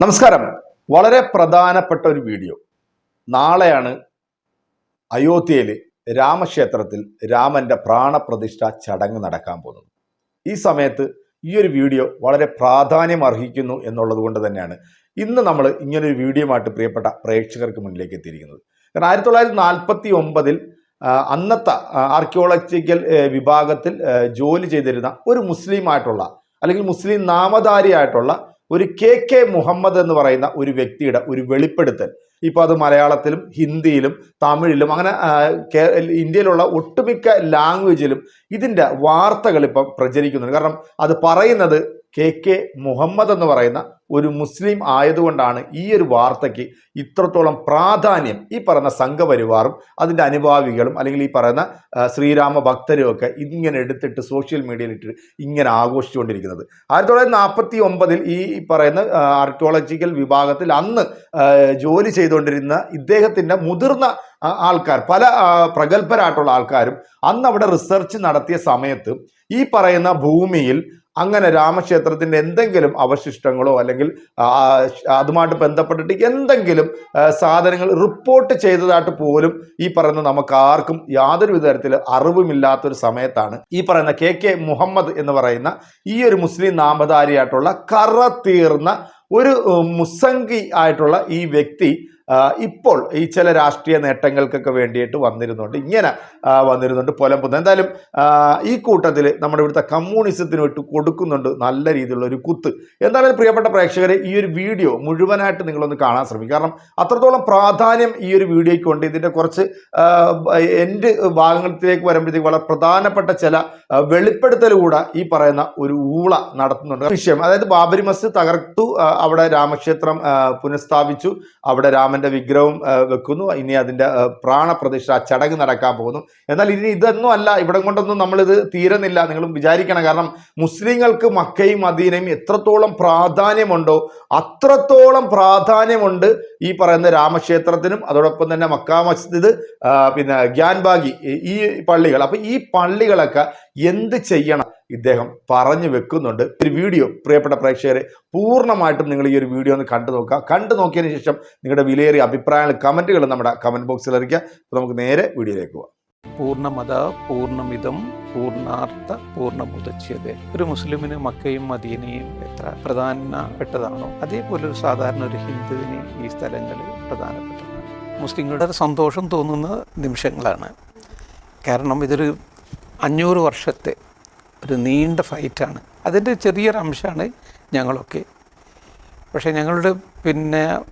നമസ്കാരം. വളരെ പ്രധാനപ്പെട്ട ഒരു വീഡിയോ. നാളെയാണ് അയോധ്യയിൽ രാമക്ഷേത്രത്തിൽ രാമന്റെ പ്രാണപ്രതിഷ്ഠ ചടങ്ങ് നടക്കാൻ പോകുന്നത്. ഈ സമയത്ത് ഈ ഒരു വീഡിയോ വളരെ പ്രാധാന്യം അർഹിക്കുന്നു എന്നുള്ളത് കൊണ്ട് തന്നെയാണ് ഇന്ന് നമ്മൾ ഇങ്ങനൊരു വീഡിയോയുമായിട്ട് പ്രിയപ്പെട്ട പ്രേക്ഷകർക്ക് മുന്നിലേക്ക് എത്തിയിരിക്കുന്നത്. കാരണം ആയിരത്തി തൊള്ളായിരത്തി നാൽപ്പത്തി ഒമ്പതിൽ അന്നത്തെ ആർക്കിയോളജിക്കൽ വിഭാഗത്തിൽ ജോലി ചെയ്തിരുന്ന ഒരു മുസ്ലിം ആയിട്ടുള്ള അല്ലെങ്കിൽ മുസ്ലിം നാമധാരിയായിട്ടുള്ള ഒരു കെ കെ മുഹമ്മദ് എന്ന് പറയുന്ന ഒരു വ്യക്തിയുടെ ഒരു വെളിപ്പെടുത്തൽ. ഇപ്പോൾ അത് മലയാളത്തിലും ഹിന്ദിയിലും തമിഴിലും അങ്ങനെ ഇന്ത്യയിലുള്ള ഒട്ടുമിക്ക ലാംഗ്വേജിലും ഇതിന്റെ വാർത്തകൾ ഇപ്പം പ്രചരിക്കുന്നുണ്ട്. കാരണം അത് പറയുന്നത് കെ കെ മുഹമ്മദ് എന്ന് പറയുന്ന ഒരു മുസ്ലിം ആയതുകൊണ്ടാണ് ഈ ഒരു വാർത്തയ്ക്ക് ഇത്രത്തോളം പ്രാധാന്യം ഈ പറയുന്ന സംഘപരിവാറും അതിന്റെ അനുഭാവികളും അല്ലെങ്കിൽ ഈ പറയുന്ന ശ്രീരാമ ഭക്തരും ഒക്കെ ഇങ്ങനെ എടുത്തിട്ട് സോഷ്യൽ മീഡിയയിൽ ഇട്ട് ഇങ്ങനെ ആഘോഷിച്ചുകൊണ്ടിരിക്കുന്നത്. ആയിരത്തി തൊള്ളായിരത്തി നാൽപ്പത്തി ഒമ്പതിൽ ഈ പറയുന്ന ആർക്കിയോളജിക്കൽ വിഭാഗത്തിൽ അന്ന് ജോലി ചെയ്തുകൊണ്ടിരുന്ന ഇദ്ദേഹത്തിന്റെ മുതിർന്ന ആൾക്കാർ പല പ്രഗത്ഭരായിട്ടുള്ള ആൾക്കാരും അന്ന് അവിടെ റിസർച്ച് നടത്തിയ സമയത്ത് ഈ പറയുന്ന ഭൂമിയിൽ അങ്ങനെ രാമക്ഷേത്രത്തിന്റെ എന്തെങ്കിലും അവശിഷ്ടങ്ങളോ അല്ലെങ്കിൽ ആ, അതുമായിട്ട് ബന്ധപ്പെട്ടിട്ട് എന്തെങ്കിലും സാധനങ്ങൾ റിപ്പോർട്ട് ചെയ്തതായിട്ട് പോലും ഈ പറയുന്ന നമുക്ക് ആർക്കും യാതൊരു വിധത്തിൽ അറിവുമില്ലാത്തൊരു സമയത്താണ് ഈ പറയുന്ന കെ കെ മുഹമ്മദ് എന്ന് പറയുന്ന ഈ ഒരു മുസ്ലിം നാമധാരിയായിട്ടുള്ള കറ തീർന്ന ഒരു മുസംഗി ആയിട്ടുള്ള ഈ വ്യക്തി ഇപ്പോൾ ഈ ചില രാഷ്ട്രീയ നേട്ടങ്ങൾക്കൊക്കെ വേണ്ടിയിട്ട് വന്നിരുന്നുണ്ട്. ഇങ്ങനെ വന്നിരുന്നുണ്ട് പൊലമ്പുന്നത് എന്തായാലും ഈ കൂട്ടത്തിൽ നമ്മുടെ ഇവിടുത്തെ കമ്മ്യൂണിസത്തിന് വിട്ട് കൊടുക്കുന്നുണ്ട് നല്ല രീതിയിലുള്ള ഒരു കുത്ത്. എന്തായാലും പ്രിയപ്പെട്ട പ്രേക്ഷകരെ ഈ ഒരു വീഡിയോ മുഴുവനായിട്ട് നിങ്ങളൊന്ന് കാണാൻ ശ്രമിക്കും കാരണം അത്രത്തോളം പ്രാധാന്യം ഈ ഒരു വീഡിയോയ്ക്ക് ഉണ്ട് ഇതിന്റെ കുറച്ച് എന്റെ ഭാഗങ്ങളിലേക്ക് വരുമ്പോഴത്തേക്ക് വളരെ പ്രധാനപ്പെട്ട ചില ആ, വെളിപ്പെടുത്തൽ കൂടെ ഈ പറയുന്ന ഒരു ഊള നടത്തുന്നുണ്ട്. വിഷയം. അതായത് ബാബരി മസ്ജിദ് തകർത്തു. അവിടെ രാമക്ഷേത്രം പുനഃസ്ഥാപിച്ചു. അവിടെ രാമന്റെ വിഗ്രഹം വെക്കുന്നു. ഇനി അതിന്റെ ആ, പ്രാണപ്രതിഷ്ഠ ചടങ്ങ് നടക്കാൻ പോകുന്നു. എന്നാൽ ഇനി ഇതൊന്നും അല്ല. ഇവിടെ കൊണ്ടൊന്നും നമ്മളിത് തീരുന്നില്ല. നിങ്ങളും വിചാരിക്കണം. കാരണം മുസ്ലിങ്ങൾക്ക് മക്കയും മദീനയും എത്രത്തോളം പ്രാധാന്യമുണ്ടോ അത്രത്തോളം പ്രാധാന്യമുണ്ട് ഈ പറയുന്ന രാമക്ഷേത്രത്തിനും അതോടൊപ്പം തന്നെ മക്ക മസ്ജിദ് പിന്നെ ഗ്യാൻബാഗി ഈ- പള്ളികൾ. അപ്പൊ ഈ പള്ളികളൊക്കെ എന്ത് ചെയ്യണം? ഇദ്ദേഹം പറഞ്ഞു വെക്കുന്നുണ്ട്. ഒരു വീഡിയോ പ്രിയപ്പെട്ട പ്രേക്ഷകരെ പൂർണമായിട്ടും നിങ്ങൾ ഈ ഒരു വീഡിയോ ഒന്ന് കണ്ടു നോക്കുക. കണ്ടു നോക്കിയതിന് ശേഷം നിങ്ങളുടെ വിലയേറിയ അഭിപ്രായങ്ങൾ കമന്റുകൾ നമ്മുടെ കമന്റ് ബോക്സിൽ അറിയിക്കുക. അപ്പോൾ നമുക്ക് നേരെ വീഡിയോയിലേക്ക് പോവാം. പൂർണമത പൂർണമിതം പൂർണാർത്ഥ പൂർണമുദച്യത ഒരു മുസ്ലിമിന് മക്കയും മദീനയും എത്ര പ്രധാനപ്പെട്ടതാണോ അതേപോലെ ഒരു സാധാരണ ഒരു ഹിന്ദുവിന് ഈ സ്ഥലങ്ങളിൽ പ്രധാനപ്പെട്ടതാണ്. മുസ്ലിങ്ങളുടെ സന്തോഷം തോന്നുന്ന നിമിഷങ്ങളാണ്. കാരണം ഇതൊരു അഞ്ഞൂറ് വർഷത്തെ ഒരു നീണ്ട ഫൈറ്റാണ്. അതിന്റെ ചെറിയൊരു അംശമാണ് ഞങ്ങളൊക്കെ. പക്ഷേ ഞങ്ങളുടെ പിന്നെ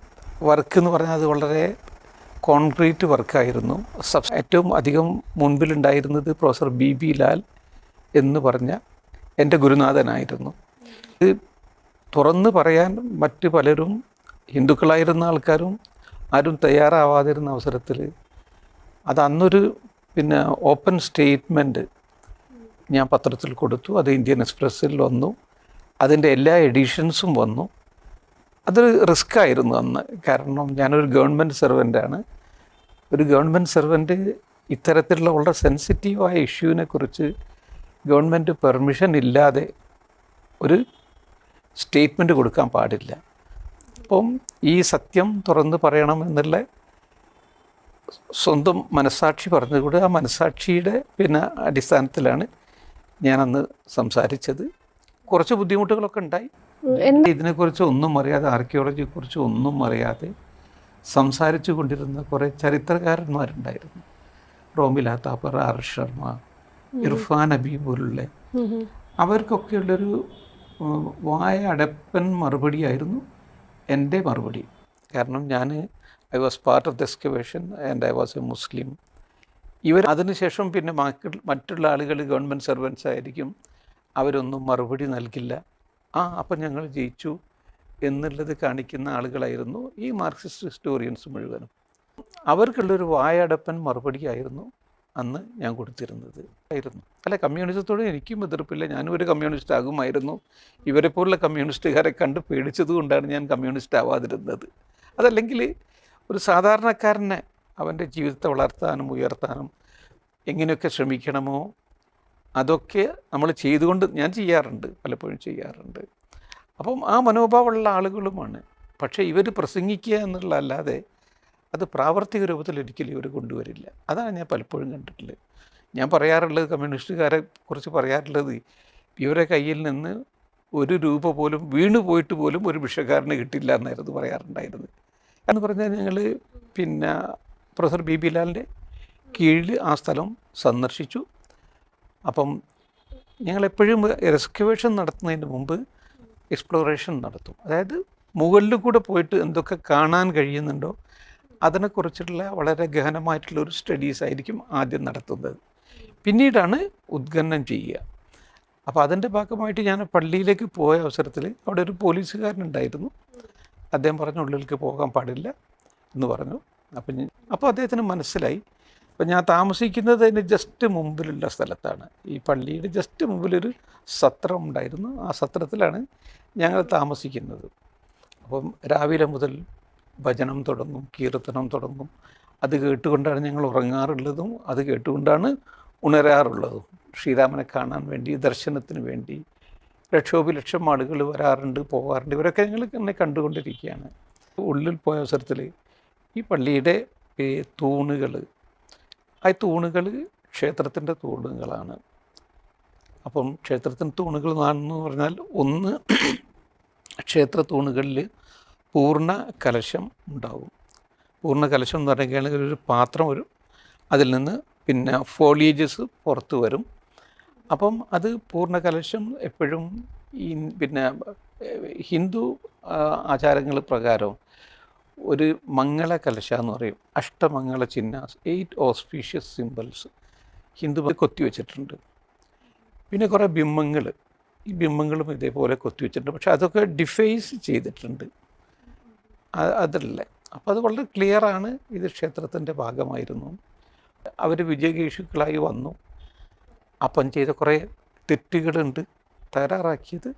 വർക്ക് എന്ന് പറഞ്ഞാൽ അത് വളരെ കോൺക്രീറ്റ് വർക്കായിരുന്നു സബ് ഏറ്റവും അധികം മുൻപിലുണ്ടായിരുന്നത് പ്രൊഫസർ ബി ബി ലാൽ എന്ന് പറഞ്ഞ എന്റെ ഗുരുനാഥനായിരുന്നു. ഇത് തുറന്ന് പറയാൻ മറ്റ് പലരും ഹിന്ദുക്കളായിരുന്ന ആൾക്കാരും ആരും തയ്യാറാവാതിരുന്ന അവസരത്തിൽ അത് അന്നൊരു പിന്നെ ഓപ്പൺ സ്റ്റേറ്റ്മെന്റ് ഞാൻ പത്രത്തിൽ കൊടുത്തു അത് ഇന്ത്യൻ എക്സ്പ്രസ്സിൽ വന്നു അതിന്റെ എല്ലാ എഡിഷൻസും വന്നു. അതൊരു റിസ്ക് ആയിരുന്നു അന്ന്. കാരണം ഞാനൊരു ഗവൺമെന്റ് സെർവന്റാണ്. ഒരു ഗവൺമെന്റ് സെർവന്റ് ഇത്തരത്തിലുള്ള വളരെ സെൻസിറ്റീവായ ഇഷ്യൂവിനെ കുറിച്ച് ഗവൺമെന്റ് പെർമിഷൻ ഇല്ലാതെ ഒരു സ്റ്റേറ്റ്മെന്റ് കൊടുക്കാൻ പാടില്ല. അപ്പം ഈ സത്യം തുറന്ന് പറയണം എന്നുള്ള സ്വന്തം മനസാക്ഷി പറഞ്ഞുകൂടെ ആ മനസാക്ഷിയുടെ പിന്നെ അടിസ്ഥാനത്തിലാണ് ഞാനന്ന് സംസാരിച്ചത് കുറച്ച് ബുദ്ധിമുട്ടുകളൊക്കെ ഉണ്ടായി. ഇതിനെക്കുറിച്ച് ഒന്നും അറിയാതെ ആർക്കിയോളജിയെക്കുറിച്ച് ഒന്നും അറിയാതെ സംസാരിച്ചു കൊണ്ടിരുന്ന കുറേ ചരിത്രകാരന്മാരുണ്ടായിരുന്നു. റോമില താപ്പർ ആർ ശർമ്മ ഇർഫാൻ അബി പോലുള്ള. അവർക്കൊക്കെയുള്ളൊരു വായ അടപ്പൻ മറുപടിയായിരുന്നു എന്റെ മറുപടി. കാരണം ഞാൻ I was part of the excavation and I was a Muslim ഇവർ അതിനുശേഷം പിന്നെ മറ്റുള്ള ആളുകൾ ഗവൺമെന്റ് സർവൻസ് ആയിരിക്കും. അവരൊന്നും മറുപടി നൽകില്ല. ആ അപ്പം ഞങ്ങൾ ജയിച്ചു എന്നുള്ളത് കാണിക്കുന്ന ആളുകളായിരുന്നു ഈ മാർക്സിസ്റ്റ് ഹിസ്റ്റോറിയൻസ് മുഴുവനും. അവർക്കുള്ളൊരു വായടപ്പൻ മറുപടിയായിരുന്നു അന്ന് ഞാൻ കൊടുത്തിരുന്നത്. ആയിരുന്നു. അല്ല കമ്മ്യൂണിസത്തോട് എനിക്കും എതിർപ്പില്ല. ഞാനും ഒരു കമ്മ്യൂണിസ്റ്റ് ആകുമായിരുന്നു. ഇവരെ പോലുള്ള കമ്മ്യൂണിസ്റ്റുകാരെ കണ്ട് പേടിച്ചത് കൊണ്ടാണ് ഞാൻ കമ്മ്യൂണിസ്റ്റ് ആവാതിരുന്നത്. അതല്ലെങ്കിൽ ഒരു സാധാരണക്കാരനെ അവന്റെ ജീവിതത്തെ വളർത്താനും ഉയർത്താനും എങ്ങനെയൊക്കെ ശ്രമിക്കണമോ അതൊക്കെ നമ്മൾ ചെയ്തുകൊണ്ട് ഞാൻ ചെയ്യാറുണ്ട് പലപ്പോഴും ചെയ്യാറുണ്ട്. അപ്പം ആ മനോഭാവമുള്ള ആളുകളുമാണ്. പക്ഷേ ഇവർ പ്രസംഗിക്കുക എന്നുള്ള അല്ലാതെ അത് പ്രാവർത്തിക രൂപത്തിൽ ഒരിക്കലും ഇവർ കൊണ്ടുവരില്ല. അതാണ് ഞാൻ പലപ്പോഴും കണ്ടിട്ടുള്ളത്. ഞാൻ പറയാറുള്ളത് കമ്മ്യൂണിസ്റ്റുകാരെ കുറിച്ച് പറയാറുള്ളത് ഇവരെ കയ്യിൽ നിന്ന് ഒരു രൂപ പോലും വീണു പോയിട്ട് പോലും ഒരു ഭിക്ഷക്കാരന് കിട്ടില്ല എന്നായിരുന്നു പറയാറുണ്ടായിരുന്നത്. എന്ന് പറഞ്ഞാൽ ഞങ്ങൾ പിന്നെ പ്രൊഫസർ ബി ബി ലാലിന്റെ കീഴിൽ ആ സ്ഥലം സന്ദർശിച്ചു. അപ്പം ഞങ്ങളെപ്പോഴും എക്സ്കവേഷൻ നടത്തുന്നതിന് മുമ്പ് എക്സ്പ്ലോറേഷൻ നടത്തും. അതായത് മുകളിൽ കൂടെ പോയിട്ട് എന്തൊക്കെ കാണാൻ കഴിയുന്നുണ്ടോ അതിനെക്കുറിച്ചുള്ള വളരെ ഗഹനമായിട്ടുള്ള ഒരു സ്റ്റഡീസ് ആയിരിക്കും ആദ്യം നടത്തുന്നത്. പിന്നീടാണ് ഉദ്ഘനം ചെയ്യുക. അപ്പോൾ അതിന്റെ ഭാഗമായിട്ട് ഞാൻ പള്ളിയിലേക്ക് പോയ അവസരത്തിൽ അവിടെ ഒരു പോലീസുകാരനുണ്ടായിരുന്നു അദ്ദേഹം പറഞ്ഞു ഉള്ളിലേക്ക് പോകാൻ പാടില്ല എന്ന് പറഞ്ഞു. അപ്പം അപ്പോൾ അദ്ദേഹത്തിന് മനസ്സിലായി. അപ്പം ഞാൻ താമസിക്കുന്നത് അതിന് ജസ്റ്റ് മുമ്പിലുള്ള സ്ഥലത്താണ്. ഈ പള്ളിയുടെ ജസ്റ്റ് മുമ്പിലൊരു സത്രം ഉണ്ടായിരുന്നു. ആ സത്രത്തിലാണ് ഞങ്ങൾ താമസിക്കുന്നത്. അപ്പം രാവിലെ മുതൽ ഭജനം തുടങ്ങും കീർത്തനം തുടങ്ങും. അത് കേട്ടുകൊണ്ടാണ് ഞങ്ങൾ ഉറങ്ങാറുള്ളതും അത് കേട്ടുകൊണ്ടാണ് ഉണരാറുള്ളതും. ശ്രീരാമനെ കാണാൻ വേണ്ടി ദർശനത്തിന് വേണ്ടി ലക്ഷോപലക്ഷം ആളുകൾ വരാറുണ്ട് പോകാറുണ്ട് ഇവരൊക്കെ ഞങ്ങൾ എന്നെ കണ്ടുകൊണ്ടിരിക്കുകയാണ്. ഉള്ളിൽ പോയ അവസരത്തിൽ ഈ പള്ളിയുടെ തൂണുകൾ ആ തൂണുകൾ ക്ഷേത്രത്തിന്റെ തൂണുകളാണ്. അപ്പം ക്ഷേത്രത്തിന്റെ തൂണുകൾ എന്ന് പറഞ്ഞാൽ ഒന്ന് ക്ഷേത്ര തൂണുകളിൽ പൂർണ കലശം ഉണ്ടാവും. പൂർണ കലശം എന്ന് പറയുകയാണെങ്കിൽ ഒരു പാത്രം ഒരു അതിൽ നിന്ന് പിന്നെ ഫോളിയേജസ് പുറത്തു വരും. അപ്പം അത് പൂർണ കലശം എപ്പോഴും ഈ പിന്നെ ഹിന്ദു ആചാരങ്ങൾ പ്രകാരം ഒരു മംഗള കലശ എന്ന് പറയും. അഷ്ടമംഗള ചിഹ്നാസ് എയ്റ്റ് ഓസ്പീഷ്യസ് സിമ്പിൾസ് ഹിന്ദു കൊത്തി വെച്ചിട്ടുണ്ട്. പിന്നെ കുറേ ബിംബങ്ങൾ. ഈ ബിംബങ്ങളും ഇതേപോലെ കൊത്തി വെച്ചിട്ടുണ്ട്. പക്ഷെ അതൊക്കെ ഡിഫൈസ് ചെയ്തിട്ടുണ്ട്. അതല്ല. അപ്പോൾ അത് വളരെ ക്ലിയറാണ് ഇത് ക്ഷേത്രത്തിന്റെ ഭാഗമായിരുന്നു. അവർ വിജയകേഷുക്കളായി വന്നു. അപ്പം ചെയ്ത കുറേ തെറ്റുകളുണ്ട്. തയ്യാറാക്കിയത്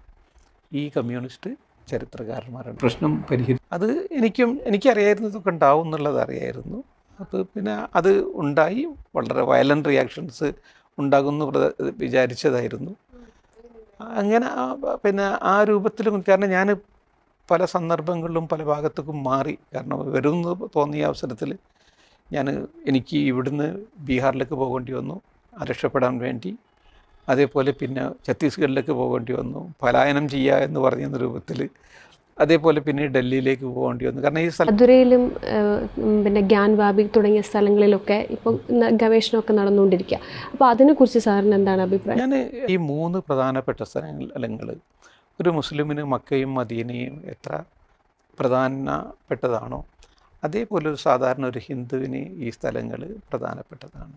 ഈ കമ്മ്യൂണിസ്റ്റ് ചരിത്രകാരന്മാരാണ്. പ്രശ്നം പരിഹരി അത് എനിക്കും എനിക്കറിയായിരുന്നു ഇതൊക്കെ ഉണ്ടാവും എന്നുള്ളത് അറിയായിരുന്നു. അപ്പോൾ പിന്നെ അത് ഉണ്ടായി. വളരെ വയലന്റ് റിയാക്ഷൻസ് ഉണ്ടാകുമെന്ന് വിചാരിച്ചതായിരുന്നു. അങ്ങനെ പിന്നെ ആ രൂപത്തിലും കാരണം ഞാൻ പല സന്ദർഭങ്ങളിലും പല ഭാഗത്തേക്കും മാറി. കാരണം വരുമെന്ന് തോന്നിയ അവസരത്തിൽ ഞാൻ എനിക്ക് ഇവിടുന്ന് ബീഹാറിലേക്ക് പോകേണ്ടി വന്നു. രക്ഷപ്പെടാൻ വേണ്ടി. അതേപോലെ പിന്നെ ഛത്തീസ്ഗഡിലേക്ക് പോകേണ്ടി വന്നു പലായനം ചെയ്യുക എന്ന് പറഞ്ഞ രൂപത്തിൽ അതേപോലെ പിന്നെ ഡൽഹിയിലേക്ക് പോകേണ്ടി വന്നു. കാരണം ഈ മധുരയിലും പിന്നെ ഗ്യാൻ ഗ്യാൻവാബി തുടങ്ങിയ സ്ഥലങ്ങളിലൊക്കെ ഇപ്പോൾ ഗവേഷണമൊക്കെ നടന്നുകൊണ്ടിരിക്കുക അപ്പോൾ അതിനെക്കുറിച്ച് സാറിന് എന്താണ് അഭിപ്രായം? ഞാൻ ഈ മൂന്ന് പ്രധാനപ്പെട്ട സ്ഥലങ്ങൾ ഒരു മുസ്ലിമിന് മക്കയും മദീനയും എത്ര പ്രധാനപ്പെട്ടതാണോ അതേപോലെ ഒരു സാധാരണ ഒരു ഹിന്ദുവിന് ഈ സ്ഥലങ്ങൾ പ്രധാനപ്പെട്ടതാണ്.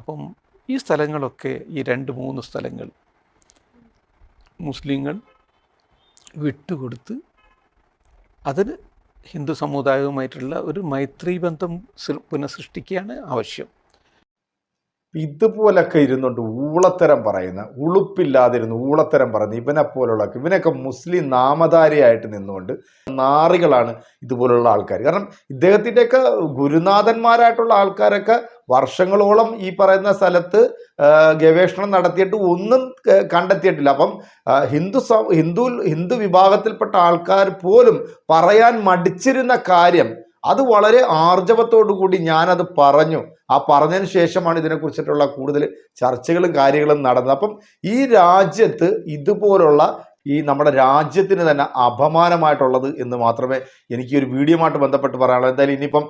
അപ്പം ഈ സ്ഥലങ്ങളൊക്കെ ഈ രണ്ട് മൂന്ന് സ്ഥലങ്ങൾ മുസ്ലിങ്ങൾ വിട്ടുകൊടുത്ത് അതിന് ഹിന്ദു സമുദായവുമായിട്ടുള്ള ഒരു മൈത്രി ബന്ധം പുനഃസൃഷ്ടിക്കുകയാണ് ആവശ്യം. ഇതുപോലൊക്കെ ഇരുന്നുകൊണ്ട് ഊളത്തരം പറയുന്ന ഉളുപ്പില്ലാതിരുന്ന് ഊളത്തരം പറയുന്ന ഇവനെ പോലുള്ള ഇവനൊക്കെ മുസ്ലിം നാമധാരിയായിട്ട് നിന്നുകൊണ്ട് നാറികളാണ് ഇതുപോലുള്ള ആൾക്കാർ കാരണം ഇദ്ദേഹത്തിന്റെയൊക്കെ ഗുരുനാഥന്മാരായിട്ടുള്ള ആൾക്കാരൊക്കെ വർഷങ്ങളോളം ഈ പറയുന്ന സ്ഥലത്ത് ഗവേഷണം നടത്തിയിട്ട് ഒന്നും കണ്ടെത്തിയിട്ടില്ല. അപ്പം ഹിന്ദു ഹിന്ദു ഹിന്ദു വിഭാഗത്തിൽപ്പെട്ട ആൾക്കാർ പോലും പറയാൻ മടിച്ചിരുന്ന കാര്യം അത് വളരെ കൂടി ഞാനത് പറഞ്ഞു. ആ പറഞ്ഞതിന് ശേഷമാണ് ഇതിനെക്കുറിച്ചിട്ടുള്ള കൂടുതൽ ചർച്ചകളും കാര്യങ്ങളും നടന്നത്. അപ്പം ഈ രാജ്യത്ത് ഇതുപോലുള്ള ഈ നമ്മുടെ രാജ്യത്തിന് തന്നെ അപമാനമായിട്ടുള്ളത് എന്ന് മാത്രമേ എനിക്ക് ഒരു വീഡിയോമായിട്ട് ബന്ധപ്പെട്ട് പറയാനുള്ളൂ. എന്തായാലും ഇനിയിപ്പം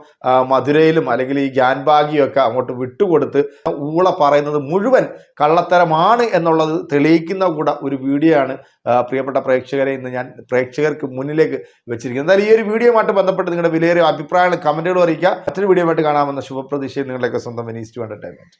മധുരയിലും അല്ലെങ്കിൽ ഈ ഗ്യാൻബാഗിയൊക്കെ അങ്ങോട്ട് വിട്ടുകൊടുത്ത് ഊള പറയുന്നത് മുഴുവൻ കള്ളത്തരമാണ് എന്നുള്ളത് തെളിയിക്കുന്ന കൂടെ ഒരു വീഡിയോ ആണ് പ്രിയപ്പെട്ട പ്രേക്ഷകരെ ഇന്ന് ഞാൻ പ്രേക്ഷകർക്ക് മുന്നിലേക്ക് വെച്ചിരിക്കുന്നത്. എന്തായാലും ഈ ഒരു വീഡിയോമായിട്ട് ബന്ധപ്പെട്ട് നിങ്ങളുടെ വിലയേറിയ അഭിപ്രായങ്ങൾ കമന്റുകൾ അറിയിക്കുക. മറ്റൊരു വീഡിയോ ആയിട്ട് കാണാമെന്ന ശുഭപ്രതീക്ഷയിൽ നിങ്ങളുടെയൊക്കെ സ്വന്തം മിനിസ്റ്റ് വേണ്ടിട്ടായിരുന്നു